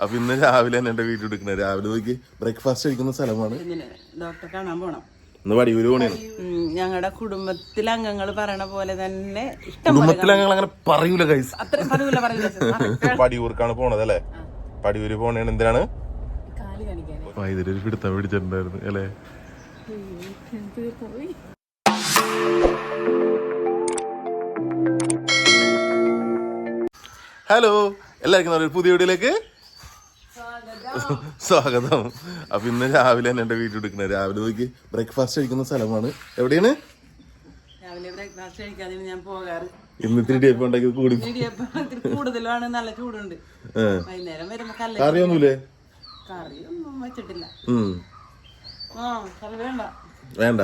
അപ്പൊ ഇന്ന് രാവിലെ തന്നെ എന്റെ വീട്ടിൽ എടുക്കണേ. രാവിലെ നോക്കി ബ്രേക്ക്ഫാസ്റ്റ് കഴിക്കുന്ന സ്ഥലമാണ്. ഡോക്ടറെ കാണാൻ പോണം. ഇന്ന് വടിയൂര് പോണേണ് ഞങ്ങളുടെ കുടുംബത്തിലെ അംഗങ്ങൾ പറയണ പോലെ തന്നെ ഇഷ്ടം അംഗങ്ങൾ അങ്ങനെ പറയൂല കൈസ് പടിയൂർക്കാണ് പോണത് അല്ലേ? പടിയൂര് പോണേണ് എന്തിനാണ്? വൈദ്യുതി ഒരു പിടുത്തം പിടിച്ചിട്ടുണ്ടായിരുന്നു അല്ലേ? ഹലോ എല്ലാവർക്കും ഒരു പുതിയ വീഡിയോയിലേക്ക് സ്വാഗതം. അപ്പൊ ഇന്ന് രാവിലെ തന്നെ എന്റെ വീട്ടിൽ എടുക്കണേ രാവിലെ നോക്കി ബ്രേക്ക്ഫാസ്റ്റ് കഴിക്കുന്ന സ്ഥലമാണ്. എവിടെയാണ്? രാവിലെ ബ്രേക്ക്ഫാസ്റ്റ് കഴിക്കാതെ ഞാൻ പോകാറ്. ഇന്ന് ഇത്തിരി ഡേപ്പ് ഉണ്ടാക്കിയത് കൂടി. കൂടുതലാണ് നല്ല ചൂടുണ്ട്. വൈകുന്നേരം വരുമ്പോ കറിയൊന്നുമില്ലേ? കറിയൊന്നും വെച്ചിട്ടില്ല. വേണ്ട. വേണ്ട.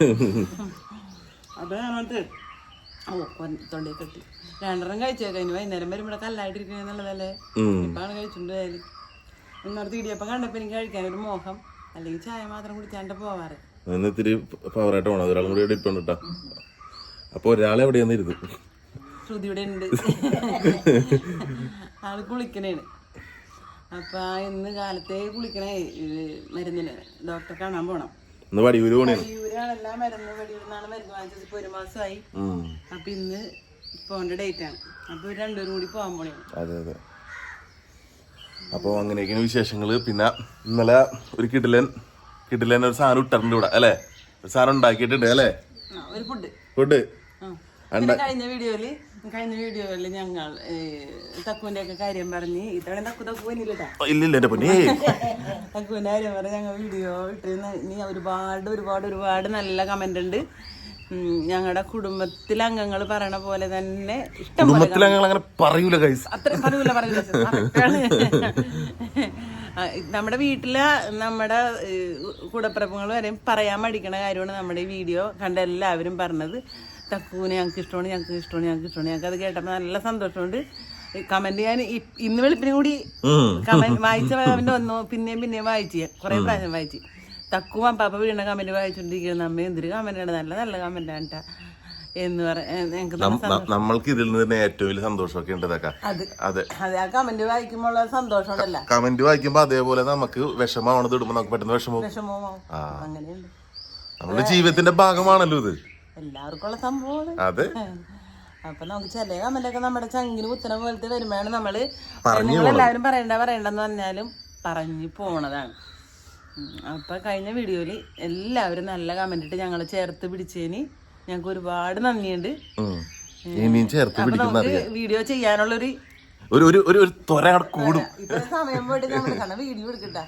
അത് ഓ തൊണ്ടയിൽ കെട്ടി രണ്ടെണ്ണം കഴിച്ചേക്കാം ഇനി വൈകുന്നേരം വരുമ്പോൾ കല്ലായിട്ടിരിക്കണേ നല്ലതല്ലേ ഉം. ഇപ്പാണ് കഴിച്ചിട്ടുണ്ട് പോയാൽ ഇന്നത്തെ ഇടിയപ്പം കണ്ടപ്പോ എനിക്ക് കഴിക്കാൻ ഒരു മോഹം അല്ലെങ്കിൽ ചായ മാത്രം കുടിച്ചാണ്ട് പോവാറ്. ഇത്തിരി പവറായിട്ട് പോണം. ഒരാളും കൂടി ഡിപ്പെണ്ട് കേട്ടോ അപ്പൊ ഒരാളെ എവിടെയാന്ന് ഇരുന്നു ശ്രുതി ഉണ്ട്. ആൾ കുളിക്കണേണ്. അപ്പൊ ഇന്ന് കാലത്തെ കുളിക്കണേ മരുന്നിന്. ഡോക്ടറെ കാണാൻ പോണം. ഇന്ന് വടിയൂര് പോണേണ് വടിയൂരാണെല്ലാം മരുന്ന് വടിയൂരിന്നാണ് മരുന്ന് വാങ്ങിച്ചത്. ഇപ്പൊ ഒരു മാസമായി. ഉം. അപ്പൊ ഇന്ന് പോകേണ്ട ഡേറ്റ് ആണ്. അപ്പൊ ഇവർ രണ്ടുപേരും കൂടി പോകാൻ പോണേ. അതെ അതെ. അപ്പോൾ അങ്ങനെയൊക്കെയാണ് വിശേഷങ്ങൾ. പിന്നെ ഇന്നലെ ഒരു കിടിലൻ കിടിലൻ ഒരു സാധനം ഇട്ടിട്ടുണ്ട് ഇവിടെ അല്ലേ? ഒരു സാധനം ഉണ്ടാക്കിയിട്ടുണ്ട് അല്ലേ? ഫുഡ് കഴിഞ്ഞ വീഡിയോയിൽ കഴിഞ്ഞ ഞങ്ങൾ തക്കുവിന്റെ ഒക്കെ കാര്യം പറഞ്ഞ് ഇത്തവണ തക്കു തക്കു പോയില്ലേട്ടാ ഇല്ലില്ല എന്റെ പൊന്നേ. തക്കുവിന്റെ കാര്യം പറഞ്ഞ് ഞങ്ങൾ വീഡിയോ ഇട്ടിരുന്ന ഇനി ഒരുപാട് ഒരുപാട് ഒരുപാട് നല്ല കമന്റ് ഉണ്ട്. ഞങ്ങളുടെ കുടുംബത്തിലെ അംഗങ്ങൾ പറയണ പോലെ തന്നെ അങ്ങനെ പറയൂല അത്ര പറയൂല പറയൂല നമ്മുടെ വീട്ടിലെ നമ്മുടെ കൂടപ്പിറപ്പുകൾ വരെയും പറയാൻ മടിക്കണ കാര്യമാണ് നമ്മുടെ ഈ വീഡിയോ കണ്ട എല്ലാവരും പറഞ്ഞത്. തക്കൂന് ഞങ്ങൾക്ക് ഇഷ്ടമാണ് ഞങ്ങൾക്ക് ഇഷ്ടമാണ് ഞങ്ങൾക്ക് ഇഷ്ടമാണ് ഞങ്ങൾക്ക് അത് കേട്ടപ്പോൾ നല്ല സന്തോഷമുണ്ട്. കമന്റ് ഞാൻ ഇന്ന് വെളുപ്പിനും കൂടി കമന്റ് വായിച്ച കമന്റ് വന്നു. പിന്നെയും പിന്നെയും വായിച്ചു. കുറെ പ്രാവശ്യം വായിച്ചു. തക്കു പാപ്പ വീണ കമന്റ് വായിച്ചോണ്ടിരിക്കുന്ന അമ്മ എന്തൊരു കമന്റാണ് നല്ല നല്ല കമന്റ് ആണ് ട്ടാ. എന്ന് പറയാൻ നമ്മൾക്ക് ഇതിൽ നിന്ന് ഏറ്റവും വലിയ സന്തോഷമൊക്കെ ഉണ്ട് അതെ. അതെ. ആ കമന്റ് വായിക്കുമ്പോൾ ഉള്ള സന്തോഷം ഉണ്ടല്ല കമന്റ് വായിക്കുമ്പോ അതേപോലെ നമുക്ക് വിഷമാവണത് ഇടുമ്പോ നമുക്ക് പെട്ടെന്ന് വിഷമവും. വിഷമവും അങ്ങനെയുണ്ട്. നമ്മുടെ ജീവിതത്തിന്റെ ഭാഗമാണല്ലോ ഇത്. എല്ലാവർക്കും ഉള്ള സംഭവമാണ്. അതെ. അപ്പൊ നമുക്ക് ചില കമ്മലൊക്കെ നമ്മുടെ ചങ്കിന് കുത്തന പോലത്തെ വരുമ്പോഴാണ് നമ്മൾ എല്ലാവരും പറയണ്ട പറയണ്ടെന്ന് പറഞ്ഞാലും പറഞ്ഞു പോണതാണ്. അപ്പൊ കഴിഞ്ഞ വീഡിയോയിൽ എല്ലാവരും നല്ല കമന്റ് ഇട്ട് ഞങ്ങളെ ചേർത്ത് പിടിച്ചതിന് ഞങ്ങൾക്ക് ഒരുപാട് നന്ദിയുണ്ട്. ഇനിയും ചേർത്ത് പിടിക്കുന്ന വീഡിയോ ചെയ്യാനുള്ള ഒരു ഒരു ഒരു ഒരു ത്വര കൂടും. സമയം പോയിട്ട് വീഡിയോ എടുക്കട്ടെ.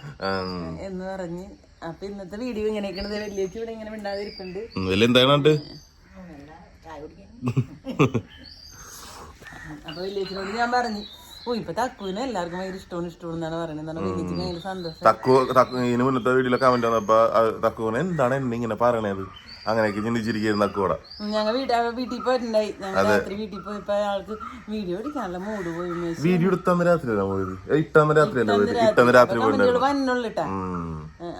എന്ന് പറഞ്ഞ് അപ്പൊ ഇന്നത്തെ വീഡിയോ ഇങ്ങനെയൊക്കെയാണ് വലിയ ഇവിടെ ഇങ്ങനെ മിണ്ടാതിരിക്കുന്നുണ്ട് വലിയ എന്താണ് അപ്പൊ വില്ലേജിനോട് ഞാൻ പറഞ്ഞു ഓ ഇപ്പൊ തക്കുവിനെ എല്ലാവർക്കും ഭയങ്കര ഇഷ്ടമാണ് ഇഷ്ടമാണ് എന്നാണ് പറയുന്നത്. വില്ലേജിന് ഭയങ്കര സന്തോഷം. തക്കു തക്കു ഇതിന് മുന്നത്തെ വീഡിയോയിലെ കമന്റ് വന്നപ്പോ തക്കുവിന് എന്താണ് എന്നെ ഇങ്ങനെ പറയണത്? അങ്ങനെയൊക്കെ ചിന്തിച്ചിരിക്കുന്നു തക്കുവട ഞങ്ങൾ വീട്ടിൽ പോയിട്ടുണ്ടായി. ഞങ്ങൾ രാത്രി വീട്ടിൽ പോയപ്പോ അയാൾക്ക് വീഡിയോ എടുക്കാനുള്ള മൂഡ് പോയി വീഡിയോ എടുത്തന്ന് രാത്രി പോയത്? ഇട്ടന്ന് പോയത്? ഇട്ടന്ന് രാത്രി പോയിട്ടുണ്ടായിരുന്നു. വന്നുള്ളിട്ടാ.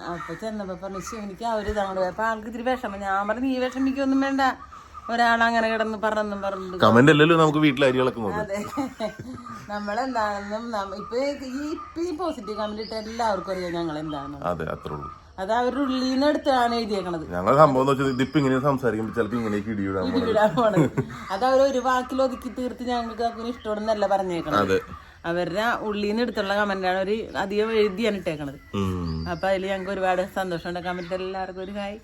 അപ്പൊ ചെന്നപ്പോ പറഞ്ഞു ശിവനിക്ക് എനിക്ക് ആ ഒരു ഇതാണ് അപ്പൊ ആൾക്ക് ഇത്തിരി വിഷമം. ഞാൻ പറഞ്ഞു നീ വിഷമിക്കൊന്നും വേണ്ട. ഒരാൾ അങ്ങനെ കിടന്ന് പറഞ്ഞെന്നും പറഞ്ഞു കമന്റ് അല്ലല്ലോ നമുക്ക് ഇളക്കുന്നത് അതെ. നമ്മളെന്താണെന്നും നമ്മ- ഇപ്പൊ ഈ ഇപ്പൊ ഈ പോസിറ്റീവ് കമന്റ് ഇട്ട എല്ലാവർക്കും അറിയാം ഞങ്ങൾ എന്താണെന്ന് അതെ അത്രേ ഉള്ളൂ. അത് അവരുടെ ഉള്ളിൽ നിന്ന് എടുത്താണ് എഴുതിയേക്കണത്. ഞങ്ങൾ സംഭവം എന്ന് വെച്ചാൽ ഇതിപ്പോ ഇങ്ങനെ സംസാരിക്കുമ്പോൾ ചിലപ്പോ ഇങ്ങനെയൊക്കെ ഇടിയിടാൻ പോണത്. അത് അവർ ഒരു വാക്കിൽ ഒതുക്കി തീർത്ത് ഞങ്ങൾക്ക് ഇഷ്ടമുണ്ടെന്നല്ല പറഞ്ഞേക്കണം അവരുടെ ഉള്ളിൽ നിന്ന് എടുത്തുള്ള കമന്റാണ് ഒരു അധികം എഴുതിയാണ് ഇട്ടേക്കണത്. ഉം. അപ്പൊ അതിൽ ഞങ്ങൾക്ക് ഒരുപാട് സന്തോഷമുണ്ട് കമന്റ് എല്ലാവർക്കും ഒരു ഹായ്.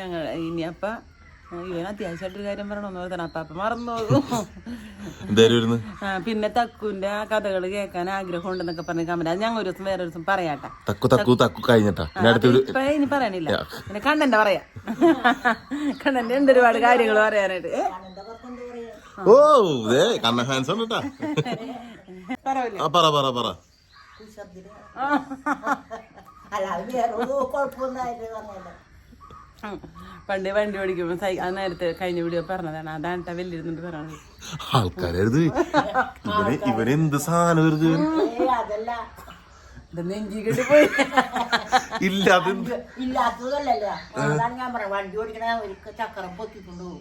ഞങ്ങൾ ഇനി അപ്പ ഇവൻ അത്യാവശ്യമായിട്ടൊരു കാര്യം പറയണമെന്ന് പറഞ്ഞാൽ അപ്പൊ അപ്പൊ മറന്നു പോകും പിന്നെ തക്കുവിന്റെ ആ കഥകൾ കേൾക്കാൻ ആഗ്രഹം ഉണ്ടെന്നൊക്കെ പറഞ്ഞ കമന്റ്. അത് ഞങ്ങൾ ഒരു ദിവസം വേറെ ഒരു ദിവസം പറയാട്ടെ. തക്കു തക്കു തക്കു കഴിഞ്ഞിട്ടാ. ഇപ്പൊ ഇനി പറയാനില്ല. പിന്നെ കണ്ണന്റെ പറയാ. കണ്ണന്റെ എന്തൊരുപാട് ഒരുപാട് കാര്യങ്ങൾ പറയാനായിട്ട്? ഓ ദേ കണ്ണ ഫാൻസ് ഉണ്ട് കേട്ടാ പറവില്ലേ? ആ പറ പറ പറ. പണ്ട് വണ്ടി ഓടിക്കുമ്പോ ആ നേരത്തെ കഴിഞ്ഞ വീഡിയോ പറഞ്ഞതാണ്. അതാണ് ട്ടാ വലിയിരുന്നിട്ട് പറയണത് ആൾക്കാരത് ഇവന് ഇവന് എന്ത് സാധനം ഇത് ഇത് നെഞ്ചി കെട്ടി പോയി. ഇല്ല അതെന്ത്? ഇല്ലാത്തതല്ലല്ലോ. ഞാൻ പറയാം വണ്ടി ഓടിക്കണ ഒരു ചക്രം പൊക്കിക്കൊണ്ടു പോകും.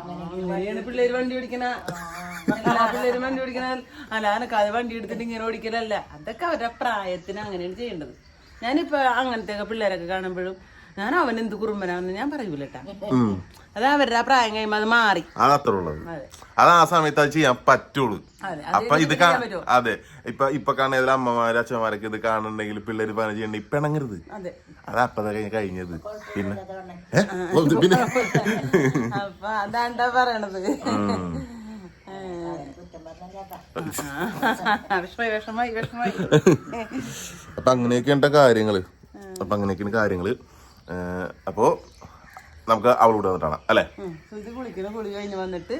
അങ്ങനെയാണ് പിള്ളേര് വണ്ടി ഓടിക്കണ. എല്ലാ വണ്ടി ഓടിക്കണ. അല്ലാനൊക്കെ അത് വണ്ടി എടുത്തിട്ട് ഇങ്ങനെ ഓടിക്കലല്ല. അതൊക്കെ അവരുടെ പ്രായത്തിന് അങ്ങനെയാണ് ചെയ്യേണ്ടത്. ഞാനിപ്പോ അങ്ങനത്തെ പിള്ളേരൊക്കെ കാണുമ്പോഴും ഞാൻ അവൻ എന്ത് കുറുമ്പനാന്ന് ഞാൻ പറയൂലട്ടാ. അത് അവരുടെ ആ പ്രായം കഴിയുമ്പോ അത് മാറി. അത് അത്ര ഉള്ളത് അതെ. അത് ആ സമയത്ത് അത് ചെയ്യാൻ പറ്റുള്ളൂ. അപ്പൊ ഇത് അതെ. ഇപ്പൊ ഇപ്പൊ കാണുന്ന ഏതെങ്കിലും അമ്മമാര് അച്ഛന്മാരൊക്കെ ഇത് കാണുന്നുണ്ടെങ്കിൽ പിള്ളേര് പറഞ്ഞു ചെയ്യണ്ട ഇപ്പൊ ഇണങ്ങരുത്. അതെ. അത് അപ്പൊ കഴിഞ്ഞത് പിന്നെ പിന്നെ അപ്പൊ അതാണ്ടാ പറയണത്? അപ്പൊ അങ്ങനെയൊക്കെ കാര്യങ്ങൾ. അപ്പൊ അങ്ങനെയൊക്കെയാണ് കാര്യങ്ങൾ. അപ്പോ നമുക്ക് അവളോട് വന്നിട്ടാണ് അല്ലെ? കുളി കഴിഞ്ഞ് വന്നിട്ട്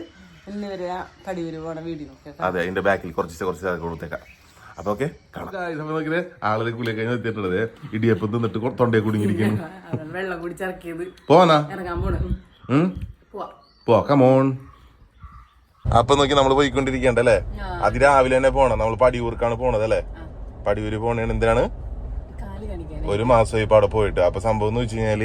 ഇന്ന് വരെ കടിയൂര് പോണ വീഡിയോ അതെ അതിന്റെ ബാക്കിൽ കുറച്ച് കുറച്ച് കൊടുത്തേക്കാം. അപ്പൊ ഓക്കെ ആളുകൾ കുളി കഴിഞ്ഞ് എത്തിയിട്ടുള്ളത്. ഇടിയപ്പം തിന്നിട്ട് തൊണ്ടയെ കുടുങ്ങിയിരിക്കുന്നു വെള്ളം കുടിച്ചിറക്കിയത് പോവാനാ? പോവാ. പോ കമോൺ അപ്പൊ നോക്കി നമ്മൾ പോയിക്കൊണ്ടിരിക്കണ്ടല്ലേ അതിരാവിലെ തന്നെ പോണം. നമ്മൾ പടിയൂർക്കാണ് പോണത് അല്ലേ? പടിയൂര് പോണേണ് എന്തിനാണ്? ഒരു മാസം ഇപ്പൊ അവിടെ പോയിട്ട്. അപ്പൊ സംഭവം എന്ന് വെച്ച് കഴിഞ്ഞാൽ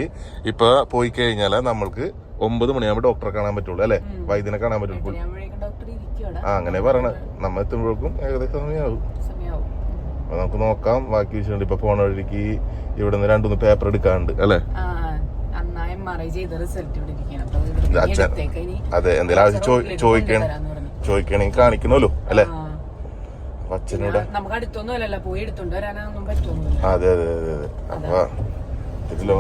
ഇപ്പൊ പോയി കഴിഞ്ഞാൽ നമ്മൾക്ക് ഒമ്പത് മണിയാകുമ്പോ ഡോക്ടറെ കാണാൻ പറ്റുള്ളൂ അല്ലെ? വൈദ്യനെ കാണാൻ പറ്റുള്ളൂ. ആ അങ്ങനെ പറയണ. നമ്മൾ എത്തുമ്പോഴേക്കും ഏകദേശം സമയമാകും അപ്പൊ നമുക്ക് നോക്കാം. ബാക്കി വിഷയമുണ്ട് ഇപ്പൊ പോണ വഴിക്ക് ഇവിടെ നിന്ന് രണ്ടുമൂന്ന് പേപ്പർ എടുക്കാണ്ട് അല്ലേ? അച്ഛൻ അതെ എന്തെങ്കിലും ആവശ്യം ചോദിക്കണേ. ചോദിക്കണേ തരാന്ന് അല്ലേ? ചോദിക്കണെങ്കിൽ അച്ഛനോട്. നമുക്ക് അടുത്തൊന്നും അല്ലല്ലോ പോയി എടുത്തോണ്ട് വരാനൊന്നും പറ്റുമൊന്നുമില്ല അതെ അതെ അതെ അതെ. അപ്പൊ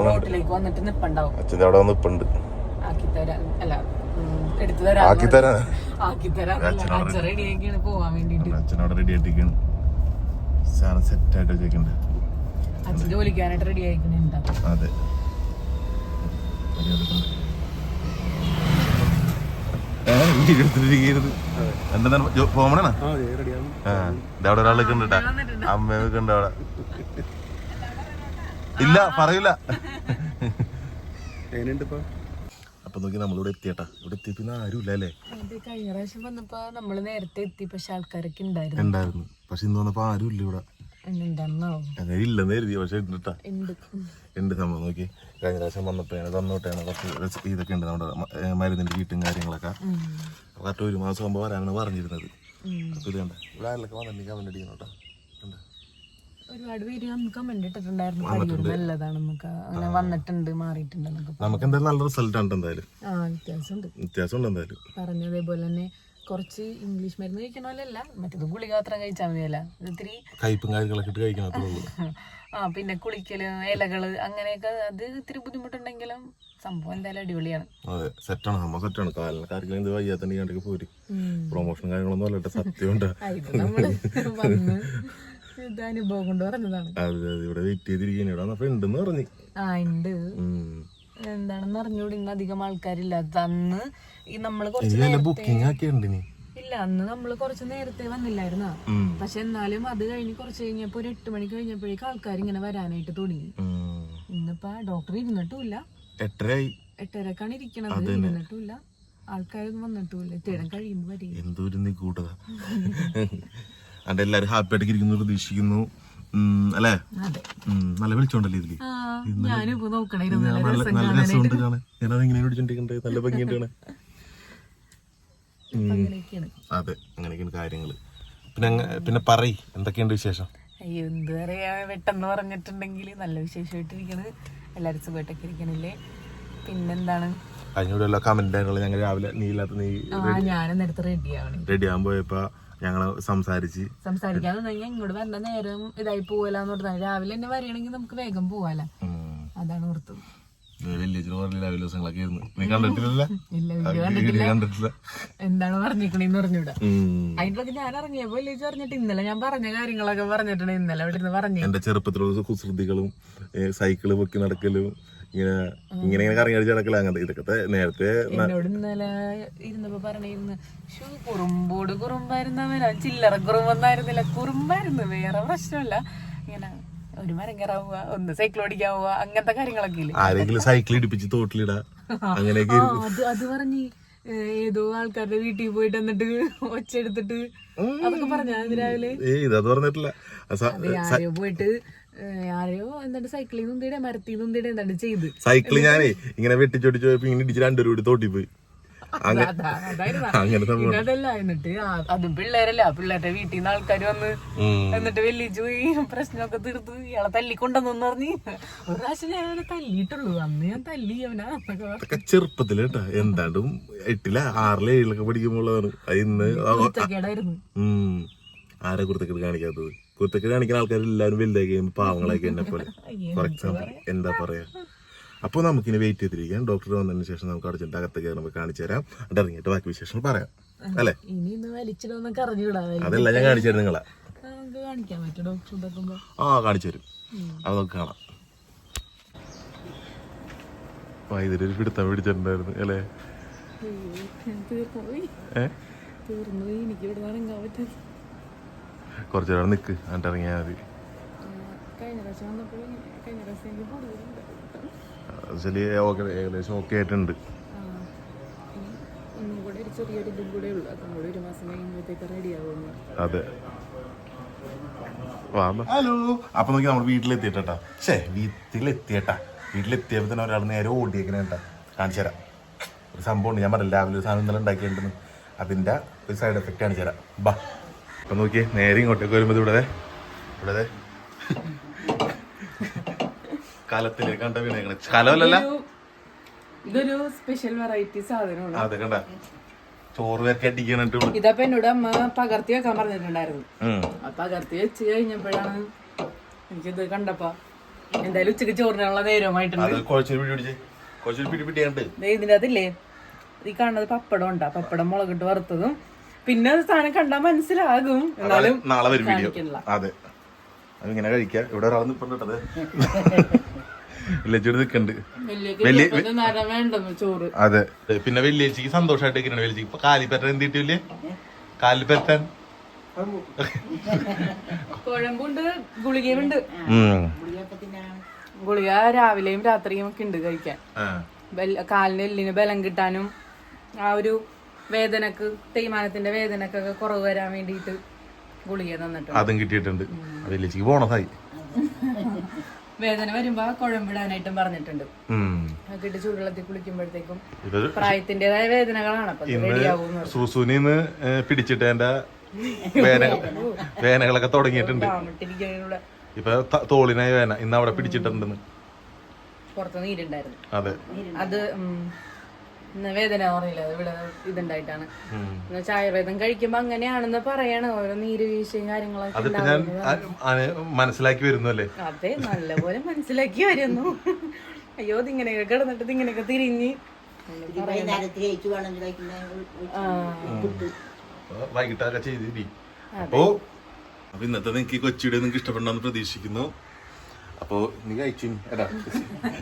റോട്ടിലേക്ക് വന്നിട്ട് നിപ്പണ്ടാവും. അച്ഛന്റെ അവിടെ വന്ന് ഇപ്പുണ്ട് ആക്കി തരാൻ അല്ല എടുത്തു ആക്കി തരാൻ ആക്കി തരാൻ അച്ഛൻ റെഡിയാക്കിയാണ് പോവാൻ വേണ്ടിട്ട് അച്ഛനവിടെ റെഡി ആയിട്ടിരിക്കണം. സാധനം സെറ്റ് ആയിട്ട് വെച്ചിട്ടുണ്ട് അച്ഛൻ ജോലിക്കാനായിട്ട് റെഡി ആയിക്കുന്നുണ്ടാ അതെ. ആ ഇതവിടെ ഒരാളൊക്കെ ഉണ്ട് ട്ടാ. അമ്മയൊക്കെ ഉണ്ട് അവിടെ. ഇല്ല പറയില്ല അപ്പൊ നോക്കി നമ്മളിവിടെ എത്തിയട്ടാ. ഇവിടെ എത്തി പിന്നെ ആരും ഇല്ല അല്ലേ? കഴിഞ്ഞ പ്രാവശ്യം വന്നപ്പോ നമ്മൾ നേരത്തെ എത്തി പക്ഷെ ആൾക്കാരൊക്കെ ഉണ്ടായിരുന്നു. ഉണ്ടായിരുന്നു. പക്ഷെ ഇന്ന് വന്നപ്പോ ആരും ഇല്ല ഇവിടെ. അങ്ങനെ ഇല്ലെന്ന് കരുതി പക്ഷെ ഉണ്ട് ഉണ്ട്. ഉണ്ട് സംഭവം. നോക്കി കഴിഞ്ഞ പ്രാവശ്യം വന്നപ്പോഴാണ് തന്നോട്ടാണ് കുറച്ച് റെസ്- ഇതൊക്കെ ഉണ്ട് നമ്മുടെ മരുന്നിന്റെ വീട്ടും കാര്യങ്ങളൊക്കെ. കറക്റ്റ് ഒരു മാസം ആകുമ്പോൾ വരാനാണ് പറഞ്ഞിരുന്നത്. അപ്പൊ ഇത് കണ്ട? ഇവിടെ ആരിലൊക്കെ വന്നിട്ടുണ്ടെങ്കിൽ കമന്റ് അടിക്കണം കേട്ടോ. ഒരുപാട് പേര് നമുക്ക് കമന്റ് ഇട്ടിട്ടുണ്ടായിരുന്നു. പടിയൂർ നല്ലതാണെന്നൊക്കെ അങ്ങനെ വന്നിട്ടുണ്ട് മാറിയിട്ടുണ്ട് നമുക്ക് എന്തായാലും നല്ല റിസൾട്ട് ഉണ്ട് എന്തായാലും. ആ വ്യത്യാസമുണ്ട്. വ്യത്യാസമുണ്ട് എന്തായാലും. പറഞ്ഞതേപോലെ തന്നെ കുറച്ച് ഇംഗ്ലീഷ് മരുന്ന് കഴിക്കണ പോലെയല്ല മറ്റേത് ഗുളിക മാത്രം കഴിച്ചാൽ മതിയല്ല. ഇത് ഇത്തിരി കയ്പും കാര്യങ്ങളൊക്കെ ഇട്ട് കഴിക്കണത്രേ ഉള്ളൂ. ആ പിന്നെ കുളിക്കൽ ഇലകൾ അങ്ങനെയൊക്കെ അത് ഇത്തിരി ബുദ്ധിമുട്ടുണ്ടെങ്കിലും സംഭവം എന്തായാലും അടിപൊളിയാണ്. അതെ സെറ്റാണ് അമ്മ സെറ്റാണ് എന്ത് വയ്യാത്തന്നെ കണ്ടൊക്കെ പോരി. പ്രൊമോഷൻ കാര്യങ്ങളൊന്നും അല്ലട്ടെ സത്യമുണ്ട് ഇത് ഇത് അനുഭവം കൊണ്ട് പറഞ്ഞതാണ്. അതെ അതെ ഇവിടെ വെയിറ്റ് ചെയ്തിരിക്കുന്നു ഇവിടെ ഉണ്ടെന്ന് പറഞ്ഞു. ആ ഉണ്ട്. എന്താണെന്ന് അറിഞ്ഞുകൂടി ഇന്ന് അധികം ആൾക്കാരില്ല. അന്ന് ഈ നമ്മൾ കുറച്ച് ബുക്കിംഗ് ഇല്ല അന്ന് നമ്മൾ കുറച്ച് നേരത്തെ വന്നില്ലായിരുന്ന? പക്ഷെ എന്നാലും അത് കഴിഞ്ഞ് കുറച്ച് കഴിഞ്ഞപ്പോ ഒരു എട്ട് മണി കഴിഞ്ഞപ്പോഴേക്കും ആൾക്കാർ ഇങ്ങനെ വരാനായിട്ട് തുടങ്ങി. ഇന്നിപ്പോ ഡോക്ടർ ഇരുന്നിട്ടുമില്ല. എട്ടരയായി. എട്ടരക്കാണ് ഇരിക്കണത് ഇരുന്നിട്ടുമില്ല. ആൾക്കാരൊന്നും വന്നിട്ടുമില്ല. എത്തിയിടം കഴിയുമ്പോ വരും അണ്ട് എല്ലാരും ഹാപ്പി ആയിട്ട് ഇരിക്കുന്നു പ്രതീക്ഷിക്കുന്നു. അല്ലേ? നല്ല വിളിച്ചോണ്ടല്ലേ ഇതിൽ? നല്ല നല്ല രസമുണ്ട് കാണാൻ. ഞാനത് ഇങ്ങനെ വിളിച്ചോണ്ടിരിക്കണ്ടേ നല്ല ഭംഗിയുണ്ട് കാണാൻ അതെ അങ്ങനെയൊക്കെയാണ് കാര്യങ്ങൾ. പിന്നെ പിന്നെ പറയ് എന്തൊക്കെയുണ്ട് വിശേഷം? അയ്യോ എന്ത് പറയാ പെട്ടെന്ന് പറഞ്ഞിട്ടുണ്ടെങ്കിൽ നല്ല വിശേഷമായിട്ടിരിക്കണ്. എല്ലാരും സുഖമായിട്ടൊക്കെ ഇരിക്കണില്ലേ? പിന്നെന്താണ്? കഴിഞ്ഞ കമന്റ് ഞങ്ങൾ രാവിലെ നീ ഇല്ലാത്ത നീ ഞാൻ നേരത്തെ റെഡി ആവണേ. റെഡി ആകാൻ പോയപ്പോ ഞങ്ങൾ സംസാരിച്ച്. സംസാരിക്കാതെ ഇങ്ങോട്ട് വരേണ്ട നേരം ഇതായി പോവലാന്ന് പറഞ്ഞാൽ രാവിലെ തന്നെ വരികയാണെങ്കിൽ നമുക്ക് വേഗം പോവാല. അതാണ് ഓർത്തത് എന്താണ് പറഞ്ഞിക്കണേന്ന് പറഞ്ഞൂടാ ഞാൻ ഇറങ്ങിയപ്പോ പറഞ്ഞിട്ട് ഇന്നലെ ഞാൻ പറഞ്ഞ കാര്യങ്ങളൊക്കെ പറഞ്ഞിട്ടുണ്ട് ഇന്നലെ അവിടെ ഇരുന്ന് പറഞ്ഞു. എന്റെ ചെറുപ്പത്തിലുള്ള കുസൃതികളും സൈക്കിൾ പൊക്കി നടക്കലും ഇങ്ങനെ ഇങ്ങനെ ഇങ്ങനെ കറങ്ങി അടിച്ച് നടക്കില്ല അങ്ങനത്തെ ഇതൊക്കെ. നേരത്തെ എന്നോട് ഇന്നലെ ഇരുന്നപ്പോ പറഞ്ഞിരുന്നു ഷൂ കുറുമ്പോട് കുറുമ്പായിരുന്നവനാ ചില്ലറ കുറുമ്പൊന്നായിരുന്നില്ല. കുറുമ്പായിരുന്നു വേറെ പ്രശ്നമല്ല. ഇങ്ങനെ ഒരു മരം കയറാൻ പോവാ ഒന്ന് സൈക്കിൾ ഓടിക്കാൻ പോവാ അങ്ങനത്തെ കാര്യങ്ങളൊക്കെ ഇല്ലേ? ആരെങ്കിലും സൈക്കിൾ ഇടിപ്പിച്ച് തോട്ടിലിടാ. അങ്ങനെയൊക്കെ അത് പറഞ്ഞു ഏതോ ആൾക്കാരുടെ വീട്ടിൽ പോയിട്ട് എന്നിട്ട് ഒച്ച എടുത്തിട്ട് അതൊക്കെ പറഞ്ഞ രാവിലെ? ഏയ് ഇത് പറഞ്ഞിട്ടില്ല. പോയിട്ട് ആരെയോ എന്താണ്ട് സൈക്കിളിൽ നിന്നിടെ മരത്തിൽ നിന്നിടെ എന്താണ്ട് ചെയ്ത്. സൈക്കിൾ ഞാനേ ഇങ്ങനെ വെട്ടിച്ചൊടിച്ച് പോയപ്പോ ഇങ്ങനെ ഇടിച്ച് രണ്ടു രൂപ തോട്ടി പോയി. അതല്ല എന്നിട്ട് അതും പിള്ളേരല്ല പിള്ളേരുടെ വീട്ടിൽ നിന്ന് ആൾക്കാർ വന്ന്. എന്നിട്ട് വെല്ലിച്ചു പോയി പ്രശ്നമൊക്കെ തീർത്ത് ഇയാളെ തല്ലിക്കൊണ്ടെന്ന് പറഞ്ഞ്. ഒരു പ്രാവശ്യം ഞാൻ അവനെ തല്ലിയിട്ടുള്ളൂ. അന്ന് ഞാൻ തല്ലി അവനാ ചെറുപ്പത്തിൽ കേട്ടാ. എന്താണ്ടും എട്ടില ആറിലെ ഏഴിലൊക്കെ പഠിക്കുമ്പോഴാണ് ഇന്ന്. ആരെ കുറിച്ചൊക്കെ കാണിക്കാത്തത്? കുരുത്തക്കേട് കാണിക്കുന്ന ആൾക്കാർ എല്ലാവരും വലുതായി കഴിയുമ്പോൾ പാവങ്ങളൊക്കെ എന്നെ പോലെ. ഫോർ എക്സാമ്പിൾ എന്താ പറയാ? അപ്പോൾ നമുക്കിനി വെയിറ്റ് ചെയ്തിരിക്കാം. ഡോക്ടർ വന്നതിന് ശേഷം നമുക്ക് അടച്ചിട്ട് അകത്ത് കയറുമ്പോൾ കാണിച്ചു തരാം. അവിടെ ഇറങ്ങിയിട്ട് ബാക്കി വിശേഷങ്ങൾ പറയാം. അല്ലേ? അതല്ല ഞാൻ കാണിച്ചു തരും നിങ്ങളെ. ആ കാണിച്ചു തരും. അത് നമുക്ക് കാണാം. ഇതിലൊരു പിടുത്തം പിടിച്ചിട്ടുണ്ടായിരുന്നു അല്ലേ? തീർന്നു പോയി എനിക്ക് ഇവിടെ ഇറങ്ങാൻ കുറച്ചു നേരം നിൽക്ക് എന്നിട്ട് ഇറങ്ങിയാൽ മതി. ഓക്കെ ഏകദേശം ഓക്കെ ആയിട്ടുണ്ട്. ചെറിയൊരു ഇതും കൂടെ ഉള്ളു. അതും കൂടെ ഒരു മാസം കഴിയുമ്പോഴത്തേക്ക് റെഡി ആവുമെന്ന്. അതെ. ഹലോ അപ്പൊ നോക്കി നമ്മൾ വീട്ടിലെത്തിയിട്ടാ. ഷേ വീട്ടിലെത്തിയട്ടാ. വീട്ടിലെത്തിയപ്പോ തന്നെ ഒരാൾ നേരെ ഓടിയേക്കണേ കേട്ടാ കാണിച്ചു തരാം. ഒരു സംഭവം ഉണ്ട് ഞാൻ പറഞ്ഞില്ല രാവിലെ ഒരു സാധനം ഇന്നലെ ഉണ്ടാക്കിയിട്ടുണ്ടെന്ന്. അതിന്റെ ഒരു സൈഡ് എഫക്റ്റ് കാണിച്ചു തരാം. ബാ. അപ്പൊ നോക്കിയേ നേരെ ഇങ്ങോട്ടേക്ക് വരുമ്പോ ഇവിടെ ഇവിടെ. കലത്തിലേക്ക് കണ്ട വീണേക്കണ കലമല്ലല്ല? ഇതൊരു സ്പെഷ്യൽ വെറൈറ്റി സാധനമാണ്. അതെ കണ്ട. ചോറ് വരക്കെ അടിക്കണിട്ട് ഇതപ്പൊ എന്നോട് അമ്മ പകർത്തി വെക്കാൻ പറഞ്ഞിട്ടുണ്ടായിരുന്നു. പകർത്തി വെച്ച് കഴിഞ്ഞപ്പോഴാണ് എനിക്കിത് കണ്ടപ്പോ എന്തായാലും ഉച്ചയ്ക്ക് ചോറിനുള്ള നേരമായിട്ടുണ്ട് ഇതിന്റെ അതില്ലേ ഈ കാണുന്നത് പപ്പടം ഉണ്ടാ? പപ്പടം മുളകിട്ട് വറുത്തതും പിന്നെ സാധനം കണ്ടാൽ മനസ്സിലാകും. എന്നാലും നാളെ വരും വീഡിയോ. അതെ അത്. ഇങ്ങനെ കഴിക്കാം. ഇവിടെ ഒരാൾ വലിയ നേരം ചോറ്. അതെ. പിന്നെ വെള്ളിയാഴ്ചക്ക് സന്തോഷമായിട്ട് ഇരിക്കണം വെള്ളിയാഴ്ചക്ക് ഇപ്പൊ കാലിപ്പറ്റൻ പറ്റാൻ എന്ത് കിട്ടില്ലേ കാലിപ്പറ്റൻ. പറ്റാൻ കുഴമ്പുണ്ട് ഗുളികയുണ്ട്. ഗുളിക രാവിലെയും രാത്രിയും ഒക്കെ ഉണ്ട് കഴിക്കാൻ. കാലിന് എല്ലിന് ബലം കിട്ടാനും ആ ഒരു വേദനക്ക് തേയ്മാനത്തിന്റെ വേദനക്കൊക്കെ കുറവ് വരാൻ വേണ്ടിട്ട് ഗുളിക തന്നിട്ടുണ്ട്. അതും കിട്ടിയിട്ടുണ്ട്. വെള്ളിയാഴ്ചക്ക് ബോണസായി വേദന വരുമ്പോ കുഴമ്പിടാനായിട്ടും പറഞ്ഞിട്ടുണ്ട്. കിട്ടി ചൂടുവെള്ളത്തിൽ കുളിക്കുമ്പോഴത്തേക്കും പ്രായത്തിന്റേതായ വേദനകളാണ്. സൂസൂനിന്ന് പിടിച്ചിട്ട് എന്റെ വേന വേനകളൊക്കെ തുടങ്ങിയിട്ടുണ്ട്. ഇപ്പൊ തോളിനായി വേന ഇന്ന് അവിടെ പിടിച്ചിട്ടുണ്ടെന്ന്. പുറത്ത് നീരുണ്ടായിരുന്നു. അതെ. അത് ഇന്ന് വേദന പറഞ്ഞില്ല ഇവിടെ ഇതുണ്ടായിട്ടാണ്. എന്നുവെച്ചാൽ ആയുർവേദം കഴിക്കുമ്പോ അങ്ങനെയാണെന്ന് പറയാണ്. ഓരോ നീര് വീഴ്ചയും കാര്യങ്ങളൊക്കെ മനസ്സിലാക്കി വരുന്നു അല്ലേ? അതെ നല്ലപോലെ മനസ്സിലാക്കി വരുന്നു. അയ്യോ ഇതിങ്ങനെയൊക്കെ കിടന്നിട്ട് ഇതിങ്ങനെയൊക്കെ തിരിഞ്ഞ്. വൈകിട്ടൊക്കെ ചെയ്തിരി അപ്പോ അപ്പൊ ഇന്നത്തെ നിങ്ങൾക്ക് കൊച്ചിയുടെ നിങ്ങൾക്ക് ഇഷ്ടപ്പെടണമെന്ന് പ്രതീക്ഷിക്കുന്നു. അപ്പോ നീ കഴിച്ചു എടാ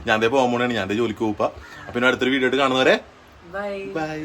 ഞാൻ ദേ പോകാൻ പോണേ ഞാൻ ദേ ജോലിക്ക് പോവാ അപ്പൊ അടുത്തൊരു വീഡിയോ ആയിട്ട് കാണുന്നവരെ ബൈ ബൈ